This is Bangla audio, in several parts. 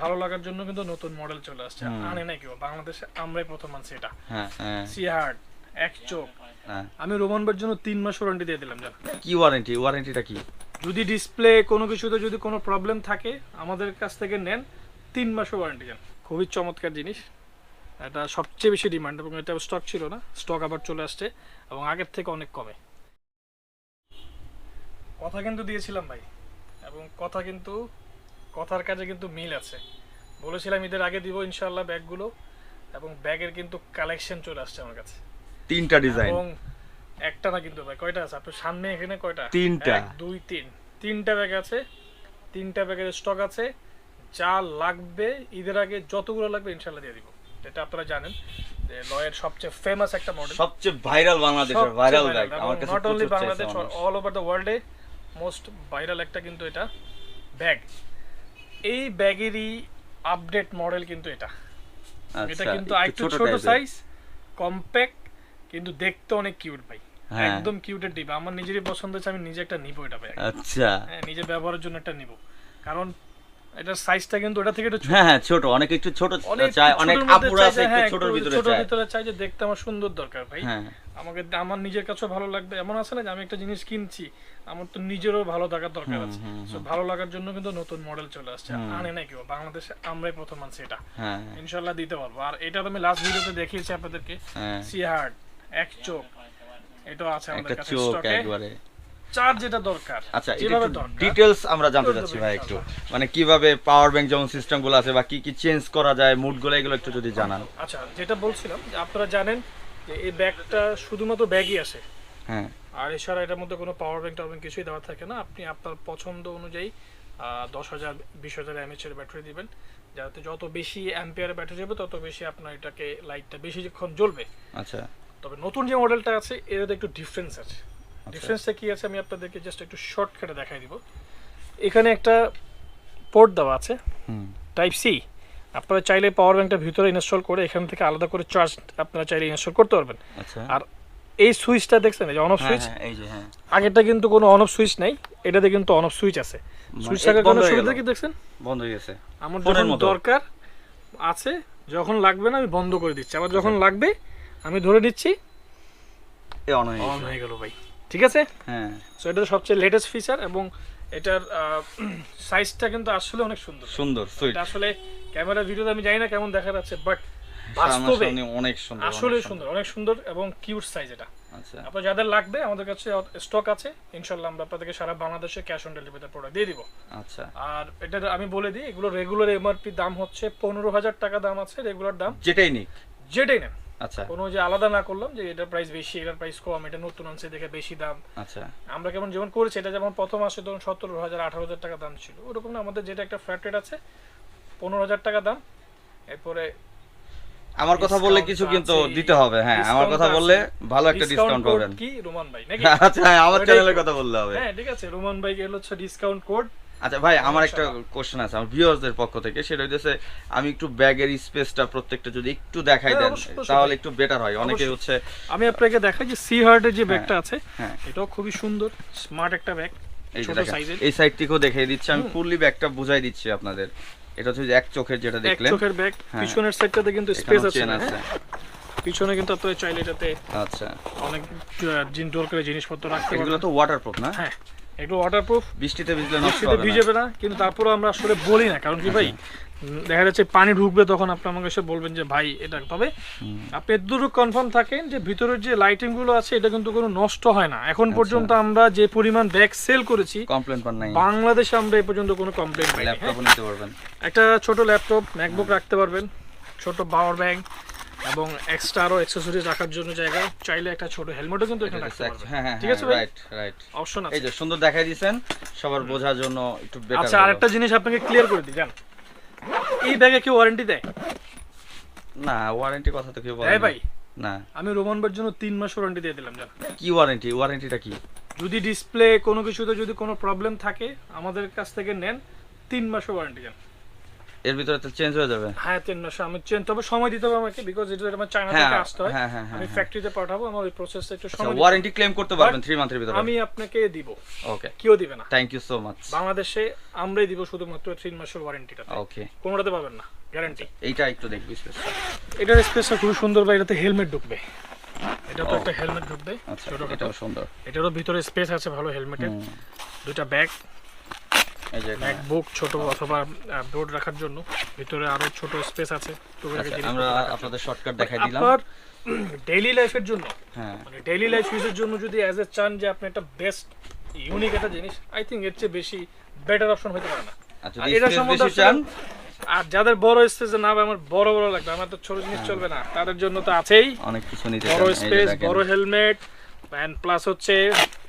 ভালো লাগার জন্য কিন্তু নতুন মডেল চলে আসছে। আনে নাই কেউ। বাংলাদেশে আমরাই প্রথম আনছি এটা। হ্যাঁ হ্যাঁ। সি হার্ট এক চোখ। হ্যাঁ। আমি রোমানবার জন্য তিন মাস ওয়ারেন্টি দিয়ে দিলাম জান। কি ওয়ারেন্টি ওয়ারেন্টিটা কি? যদি ডিসপ্লে কোনো কিছুতে যদি কোনো প্রবলেম থাকে আমাদের কাছ থেকে নেন তিন মাসের ওয়ারেন্টি যান খুবই চমৎকার জিনিস। এটা সবচেয়ে বেশি ডিমান্ড এবং এটা স্টক ছিল না। স্টক আবার চলে আসছে এবং আগের থেকে অনেক কমে। কথা কিন্তু দিয়েছিলাম ভাই এবং কথা কিন্তু কথার কাজে কিন্তু মিল আছে। বলেছিলাম ঈদের আগে দিব ইনশাল্লাহ ব্যাগগুলো এবং ব্যাগের কিন্তু কালেকশন চলে আসছে আমার কাছে। তিনটা ডিজাইন। এবং একটা না কিন্তু ভাই কয়টা আছে? আপনার সামনে এখানে কয়টা? তিনটা। দুই তিন। তিনটা ব্যাগ আছে তিনটা ব্যাগের স্টক আছে। যা লাগবে ঈদের আগে যতগুলো লাগবে ইনশাল্লাহ দিয়ে দিব। এটা আপনারা জানেন যে লয়ের সবচেয়ে ফেমাস একটা মডেল সবচেয়ে ভাইরাল বাংলাদেশের ভাইরাল ব্যাগ আমার কাছে not only Bangladesh all over the ওয়ার্ল্ডে মোস্ট ভাইরাল একটা কিন্তু এটা ব্যাগ এই ব্যাগেরই আপডেট মডেল কিন্তু এটা। এটা আচ্ছা, কিন্তু একটু ছোট সাইজ কম্প্যাক্ট কিন্তু দেখতে অনেক কিউট ভাই। হ্যাঁ। একদম কিউটের ডিবা আমার নিজেরই পছন্দ হচ্ছে আমি নিজে একটা নিবো এটা ব্যাগ আচ্ছা। হ্যাঁ নিজে ব্যবহারের জন্য একটা নিবো। কারণ এটার সাইজটা কিন্তু ওটা থেকে একটু ছোট। হ্যাঁ হ্যাঁ ছোট। অনেক একটু ছোট চায় অনেক আপুরা আছে একটু হ্যাঁ, ছোটর ভিতরে ছোটোর চায়। ভিতরে চাই যে দেখতে আমার সুন্দর দরকার ভাই। হ্যাঁ। আমাকে আমার নিজের কাছেও ভালো লাগবে। এমন আছে না যে আমি একটা জিনিস কিনছি আমার তো নিজেরও ভালো থাকার দরকার আছে। ভালো লাগার জন্য কিন্তু নতুন মডেল চলে আসছে। আনে নাই কেউ। বাংলাদেশে আমরাই প্রথম আনছি এটা। হ্যাঁ। ইনশাল্লাহ দিতে পারব। আর এটা তো আমি লাস্ট ভিডিওতে দেখিয়েছি আপনাদেরকে। হ্যাঁ। সি হার্ট এক চোখ। এটা আছে আমাদের কাছে স্টকে একবারে। চার যেটা দরকার আচ্ছা যেভাবে ডিটেলস আমরা জানতে চাচ্ছি ভাই একটু। মানে কীভাবে পাওয়ার ব্যাংক যেমন সিস্টেমগুলো আছে বা কি কি চেঞ্জ করা যায় মুডগুলো এগুলো একটু যদি জানান। আচ্ছা যেটা বলছিলাম যে আপনারা জানেন যে এই ব্যাগটা শুধুমাত্র ব্যাগই আসে। হ্যাঁ। আর এছাড়া এটার মধ্যে কোনো পাওয়ার ব্যাংক টাওয়ার ব্যাংক কিছুই দেওয়া থাকে না। আপনি আপনার পছন্দ অনুযায়ী দশ হাজার বিশ হাজার এমএচ এর ব্যাটারি দিবেন। যাতে যত বেশি অ্যাম্পিয়ারের ব্যাটারি যাবে তত বেশি আপনার এটাকে লাইটটা বেশিক্ষণ জ্বলবে। আচ্ছা। তবে নতুন যে মডেলটা আছে এর একটু ডিফারেন্স আছে। ডিফারেন্সটা কি আছে আমি আপনাদেরকে জাস্ট একটু শর্টকাটে দেখাই দিব। এখানে একটা পোর্ট দেওয়া আছে। হুম। টাইপ সি আপনারা চাইলে পাওয়ার ব্যাংকটা ভিতরে ইনস্টল করে এখান থেকে আলাদা করে চার্জ আপনারা চাইলে ইনস্টল করতে পারবেন। আচ্ছা। আর এই সুইচটা দেখছেন? এই যে অন অফ হ্যাঁ সুইচ? হ্যাঁ এই যে হ্যাঁ। আগেরটা কিন্তু কোনো অন অফ সুইচ নাই এটাতে কিন্তু অন অফ সুইচ আছে। সুইচ থাকার হয়ে সুবিধা কি দেখছেন? বন্ধ হয়ে গেছে। আমার যখন দরকার আছে যখন লাগবে না আমি বন্ধ করে দিচ্ছি। আবার যখন লাগবে আমি ধরে নিচ্ছি। এ অন হয়ে অন গেল ভাই। ঠিক আছে? হ্যাঁ। সো এটা সবচেয়ে লেটেস্ট ফিচার এবং এটার সাইজটা কিন্তু আসলে অনেক সুন্দর। সুন্দর আসলে ক্যামেরা ভিডিওতে আমি জানি না কেমন দেখা যাচ্ছে বাট বাস্তবে অনেক সুন্দর আসলে সুন্দর। অনেক সুন্দর এবং কিউট সাইজ এটা। আচ্ছা। আপনার যাদের লাগবে আমাদের কাছে স্টক আছে ইনশাল্লাহ আমরা আপনাদেরকে সারা বাংলাদেশে ক্যাশ অন ডেলিভারিতে প্রোডাক্ট দিয়ে দিব। আচ্ছা। আর এটা আমি বলে দিই এগুলো রেগুলার এমআরপি দাম হচ্ছে পনেরো হাজার টাকা দাম আছে রেগুলার দাম। যেটাই নিক। যেটাই নেন। আচ্ছা। কোনো যে আলাদা না করলাম যে এটার প্রাইস বেশি এটার প্রাইস কম এটা নতুন আনছে দেখে বেশি দাম। আচ্ছা। আমরা কেমন যেমন করেছি এটা যেমন প্রথম আসে তখন সতেরো হাজার আঠারো হাজার টাকা দাম ছিল ওরকম না আমাদের যেটা একটা ফ্ল্যাট রেট আছে পনেরো হাজার টাকা দাম। এরপরে আমার কথা বললে কিছু কিন্তু দিতে হবে হ্যাঁ আমার কথা বললে ভালো একটা ডিসকাউন্ট পাবেন। কি রোমান ভাই নাকি? আচ্ছা হ্যাঁ, আমার চ্যানেলের কথা বললে হবে। হ্যাঁ ঠিক আছে রোমান ভাই এর হচ্ছে ডিসকাউন্ট কোড আচ্ছা ভাই আমার একটা কোশ্চেন আছে আমার ভিউয়ার্সদের পক্ষ থেকে। সেটা হইতেছে আমি একটু ব্যাগের স্পেসটা প্রত্যেকটা যদি একটু দেখাই হ্যাঁ, দেন তাহলে একটু বেটার হয়। অনেকে হচ্ছে আমি আপনাকে দেখাই যে সি হার্টের যে ব্যাগটা আছে হ্যাঁ। এটাও খুবই সুন্দর স্মার্ট একটা ব্যাগ এই যে ছোট এই সাইড থেকেও দেখিয়ে দিচ্ছি আমি ফুললি ব্যাগটা বুঝাই দিচ্ছি আপনাদের। এটা হচ্ছে যে এক চোখের যেটা দেখলেন। এক চোখের ব্যাগ। পিছনের সাইডটাতে কিন্তু স্পেস আছে না, আছে। হ্যাঁ? পিছনে কিন্তু আপনারা চাইলে এটাতে আচ্ছা। অনেক জিন দরকারি জিনিসপত্র রাখতে এগুলো তো ওয়াটারপ্রুফ না? হ্যাঁ। এগুলো ওয়াটারপ্রুফ বৃষ্টিতে ভিজলে নষ্ট বৃষ্টিতে হবে না। কিন্তু তারপরে আমরা আসলে বলি না কারণ কি ভাই দেখা যাচ্ছে পানি ঢুকবে তখন আপনি আমাকে এসে বলবেন যে ভাই এটা তবে আপনি এতটুকু কনফার্ম থাকেন যে ভিতরের যে লাইটিংগুলো আছে এটা কিন্তু কোনো নষ্ট হয় না। এখন পর্যন্ত আমরা যে পরিমাণ ব্যাগ সেল করেছি কমপ্লেন পান নাই। বাংলাদেশে আমরা এই পর্যন্ত কোনো কমপ্লেন হ্যাঁ? নিতে পারবেন। একটা ছোট ল্যাপটপ ম্যাকবুক রাখতে পারবেন ছোট পাওয়ার ব্যাংক এবং এক্সট্রা আরও অ্যাক্সেসরিজ রাখার জন্য জায়গা। চাইলে একটা ছোট হেলমেটও কিন্তু এখানে রাখতে পারবেন হ্যাঁ হ্যাঁ ঠিক আছে ভাই? রাইট রাইট অপশন আছে। এই যে সুন্দর দেখাই দিয়েছেন সবার বোঝার জন্য একটু বেটার আচ্ছা আরেকটা জিনিস আপনাকে ক্লিয়ার করে দিই জান। এই ব্যাগে কেউ ওয়ারেন্টি দেয়? না ওয়ারেন্টি কথা তো কেউ বলে না। ভাই? না। আমি রোমান রোমানবার জন্য তিন মাস ওয়ারেন্টি দিয়ে দিলাম জান। কি ওয়ারেন্টি ওয়ারেন্টিটা কি? যদি ডিসপ্লে কোনো কিছুতে যদি কোনো প্রবলেম থাকে আমাদের কাছ থেকে নেন তিন মাসের ওয়ারেন্টি জান। এর ভিতরে তো চেঞ্জ হয়ে যাবে। হ্যাঁ তিন মাস আমি চেন তবে সময় দিতে হবে আমাকে বিকজ এটা আমার চায়না হ্যাঁ, থেকে আসতে হয়। হ্যাঁ, হ্যাঁ, আমি। ফ্যাক্টরিতে পাঠাবো আমার ওই প্রসেসটা একটু সময় ওয়ারেন্টি ক্লেম করতে পারবেন But থ্রি মান্থের ভিতরে। আমি আপনাকে দিব। ওকে কেউ দিবে না। থ্যাংক ইউ সো মাচ বাংলাদেশে আমরাই দিব শুধুমাত্র তিন মাসের ওয়ারেন্টিটা ওকে কোনোটাতে পাবেন না গ্যারান্টি এইটা একটু দেখবি স্পেস এটার স্পেসটা খুবই সুন্দর বা এটাতে হেলমেট ঢুকবে। এটা তো একটা হেলমেট ঢুকবে আচ্ছা এটাও সুন্দর। এটারও ভিতরে স্পেস আছে ভালো হেলমেটের দুইটা ব্যাগ। ম্যাকবুক ছোট অথবা বোর্ড রাখার জন্য। ভিতরে আরও ছোট স্পেস আছে। আচ্ছা, আমরা আপনাদের শর্টকাট দেখাই দিলাম। আপনার ডেইলি লাইফের জন্য। হ্যাঁ। মানে ডেইলি লাইফ ইউজের জন্য যদি অ্যাজ এ চান যে আপনি একটা বেস্ট ইউনিক একটা জিনিস আই থিঙ্ক এর চেয়ে বেশি বেটার অপশন হতে পারে না। এটা সম্বন্ধে চান আর যাদের বড় স্পেসে না আমার বড় বড় লাগবে। আমার তো ছোট জিনিস চলবে না। তাদের জন্য তো আছেই। অনেক কিছু নিতে বড় স্পেস বড় হেলমেট অ্যান্ড প্লাস হচ্ছে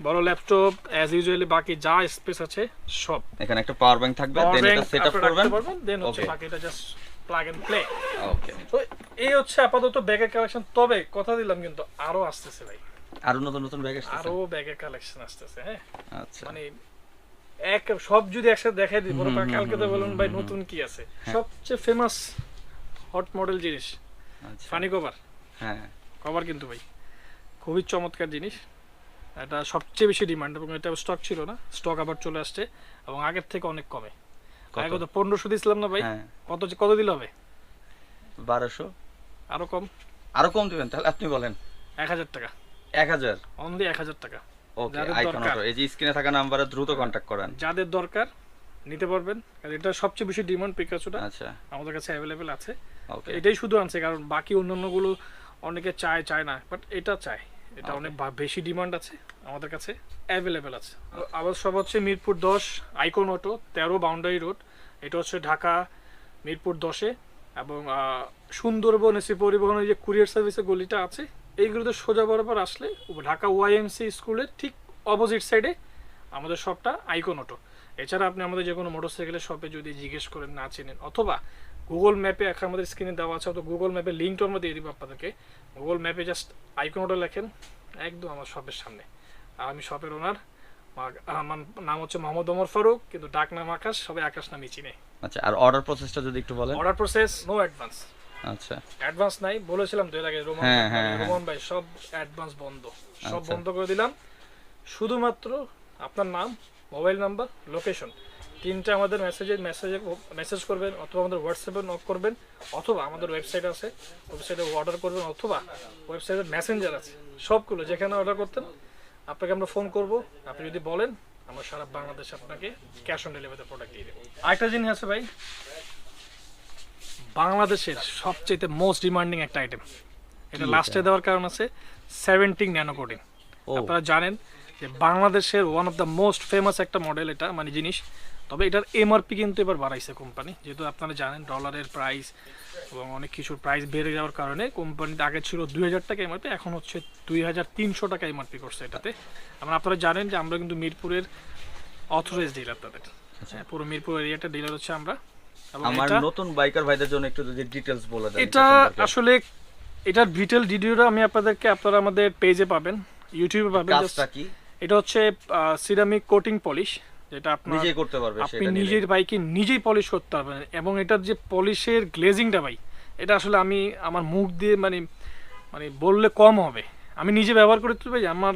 বড় ল্যাপটপ অ্যাজ ইউজুয়ালি বাকি যা স্পেস আছে সব। এখানে একটা পাওয়ার ব্যাংক থাকবে দেন এটা সেটআপ করবেন। দেন হচ্ছে. বাকিটা just plug and play okay তো এই হচ্ছে আপাতত ব্যাগের কালেকশন তবে কথা দিলাম কিন্তু আরও আসতেছে ভাই। আরও নতুন নতুন ব্যাগ আসছে আরও ব্যাগের কালেকশন আসতেছে হ্যাঁ? আচ্ছা। মানে এক সব যদি একসাথে দেখাই দিই কালকে তো বলুন ভাই নতুন কি আছে? হ্যাঁ। সবচেয়ে ফেমাস হট মডেল জিনিস আচ্ছা। ফানি কভার হ্যাঁ। কভার কিন্তু ভাই। খুবই চমৎকার জিনিস। এটা সবচেয়ে বেশি ডিমান্ড এবং এটা স্টক ছিল না স্টক আবার চলে আসছে এবং আগের থেকে অনেক কমে। কত? আগে কত পনেরোশো দিয়েছিলাম না ভাই। হ্যাঁ। কত কত দিলে হবে? বারোশো। আরও কম। আরও কম দিবেন তাহলে আপনি বলেন। এক হাজার টাকা। এক হাজার? অনলি এক হাজার টাকা। ওকে আইকন দরকার। এই যে স্ক্রিনে থাকা নাম্বারে দ্রুত কন্ট্যাক্ট করেন। যাদের দরকার নিতে পারবেন। আর এটা সবচেয়ে বেশি ডিমান্ড পিকাচুটা আচ্ছা। আমাদের কাছে অ্যাভেলেবেল আছে। ওকে। এটাই শুধু আনছে কারণ বাকি অন্যান্যগুলো অনেকে চায় চায় না বাট এটা চায়। এটা অনেক বেশি ডিমান্ড আছে আমাদের কাছে অ্যাভেলেবেল আছে। আবার সব হচ্ছে মিরপুর দশ আইকন অটো তেরো বাউন্ডারি রোড এটা হচ্ছে ঢাকা মিরপুর দশে এবং সুন্দরবন এসি পরিবহনের যে কুরিয়ার সার্ভিসের গলিটা আছে এইগুলোতে সোজা বরাবর আসলে ঢাকা ওয়াইএমসি স্কুলের ঠিক অপোজিট সাইডে আমাদের শপটা আইকন অটো এছাড়া আপনি আমাদের যে কোনো মোটরসাইকেলের শপে যদি জিজ্ঞেস করেন না চেনেন অথবা গুগল ম্যাপে এখন আমাদের স্ক্রিনে দেওয়া আছে অথবা গুগল ম্যাপে লিঙ্কটা আমরা দিয়ে দিব আপনাদেরকে। গুগল ম্যাপে জাস্ট আইকন অটো লেখেন একদম আমার শপের সামনে। আর আমি শপের ওনার আমার নাম হচ্ছে মোহাম্মদ ওমর ফারুক কিন্তু ডাক নাম আকাশ সবাই আকাশ নামই চিনে। আচ্ছা আর অর্ডার প্রসেসটা যদি একটু বলেন। অর্ডার প্রসেস নো অ্যাডভান্স আচ্ছা। অ্যাডভান্স নাই বলেছিলাম তো এর আগে রোমান হ্যাঁ, হ্যাঁ, হ্যাঁ। রোমান ভাই সব অ্যাডভান্স বন্ধ। সব আচ্ছা। বন্ধ করে দিলাম। শুধুমাত্র আপনার নাম মোবাইল নাম্বার লোকেশন তিনটা আমাদের মেসেজে মেসেজে মেসেজ করবেন অথবা আমাদের হোয়াটসঅ্যাপে নক করবেন অথবা আমাদের ওয়েবসাইট আছে ওয়েবসাইটে অর্ডার করবেন অথবা ওয়েবসাইটে মেসেঞ্জার আছে সবগুলো যেখানে অর্ডার করতেন আপনাকে আমরা ফোন করব আপনি যদি বলেন আমরা সারা বাংলাদেশে আপনাকে ক্যাশ অন ডেলিভারিতে প্রোডাক্ট দিয়ে দেবো। আরেকটা জিনিস আছে ভাই বাংলাদেশের সবচেয়ে মোস্ট ডিমান্ডিং একটা আইটেম এটা লাস্টে দেওয়ার কারণ আছে সেভেন্টিং ন্যানোকোডিং ও। আপনারা জানেন যে বাংলাদেশের one of the most famous একটা মডেল এটা মানে জিনিস। তবে এটার এমআরপি কিন্তু এবার বাড়াইছে কোম্পানি যেহেতু আপনারা জানেন ডলারের প্রাইস এবং অনেক কিছুর প্রাইস বেড়ে যাওয়ার কারণে কোম্পানিতে আগে ছিল দুই হাজার টাকা এমআরপি এখন হচ্ছে দুই হাজার তিনশো টাকা এমআরপি করছে এটাতে। এবং আপনারা জানেন যে আমরা কিন্তু মিরপুরের অথরাইজ ডিলার তাদের। হ্যাঁ, পুরো মিরপুর এরিয়াটা ডিলার হচ্ছে আমরা। আমার নতুন বাইকার ভাইদের জন্য একটু যদি ডিটেলস বলে দেন এটা আসলে এটার ডিটেল ভিডিওটা আমি আপনাদেরকে আপনারা আমাদের পেজে পাবেন ইউটিউবে পাবেন। কাজটা কি? এটা হচ্ছে সিরামিক কোটিং পলিশ যেটা আপনি নিজেই করতে পারবেন আপনি। নিজের বাইকে নিজেই পলিশ করতে পারবেন। এবং এটার যে পলিশের গ্লেজিংটা ভাই এটা আসলে আমি আমার মুখ দিয়ে মানে মানে বললে কম হবে। আমি নিজে ব্যবহার করতে ভাই আমার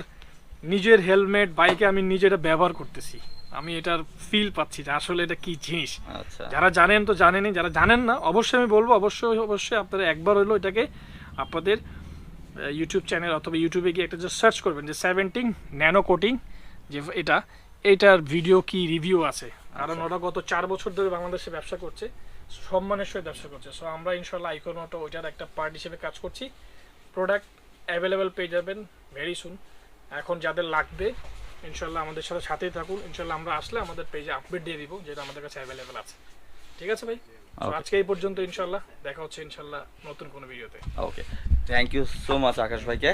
নিজের হেলমেট বাইকে আমি নিজে এটা ব্যবহার করতেছি। আমি এটার ফিল পাচ্ছি যে আসলে এটা কি জিনিস। আচ্ছা। যারা জানেন তো জানেনই যারা জানেন না অবশ্যই আমি বলব অবশ্যই অবশ্যই আপনারা একবার হলো এটাকে আপনাদের ইউটিউব চ্যানেল অথবা ইউটিউবে গিয়ে একটা জাস্ট সার্চ করবেন যে সেভেন্টিং ন্যানো কোটিং যে এটা এইটার ভিডিও কি রিভিউ আছে? কারণ আচ্ছা। ওরা গত চার বছর ধরে বাংলাদেশে ব্যবসা করছে সম্মানের সহিত ব্যবসা করছে। সো আমরা ইনশাল্লাহ আইকন অটো ওইটার একটা পার্ট হিসেবে কাজ করছি। প্রোডাক্ট অ্যাভেলেবেল পেয়ে যাবেন ভেরি সুন এখন যাদের লাগবে ইনশাল্লাহ আমাদের সাথে সাথেই থাকুন। ইনশাল্লাহ আমরা আসলে আমাদের পেজে আপডেট দিয়ে দিব যেটা আমাদের কাছে অ্যাভেলেবেল আছে। ঠিক আছে ভাই. আজকে এই পর্যন্ত ইনশাল্লাহ দেখা হচ্ছে ইনশাল্লাহ নতুন কোনো ভিডিওতে। Okay thank you so much Akash ভাইকে।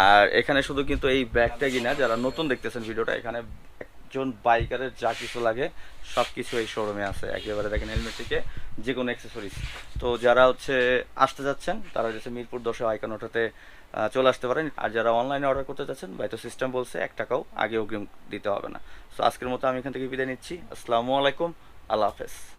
আর এখানে শুধু কিন্তু এই ব্যাগটা কিনা যারা নতুন দেখতেছেন ভিডিওটা এখানে একজন বাইকারের যা কিছু লাগে সব কিছু এই শোরুমে আছে। একেবারে দেখেন হেলমেট থেকে যে কোনো অ্যাক্সেসরিজ তো যারা হচ্ছে আসতে যাচ্ছেন তারা হচ্ছে মিরপুর দশে আইকন ওঠাতে চলে আসতে পারেন। আর যারা অনলাইনে অর্ডার করতে চাচ্ছেন ভাই তো সিস্টেম বলছে এক টাকাও আগে অগ্রিম দিতে হবে না। তো আজকের মতো আমি এখান থেকে বিদায় নিচ্ছি। আসসালামু আলাইকুম। আল্লাহ হাফেজ।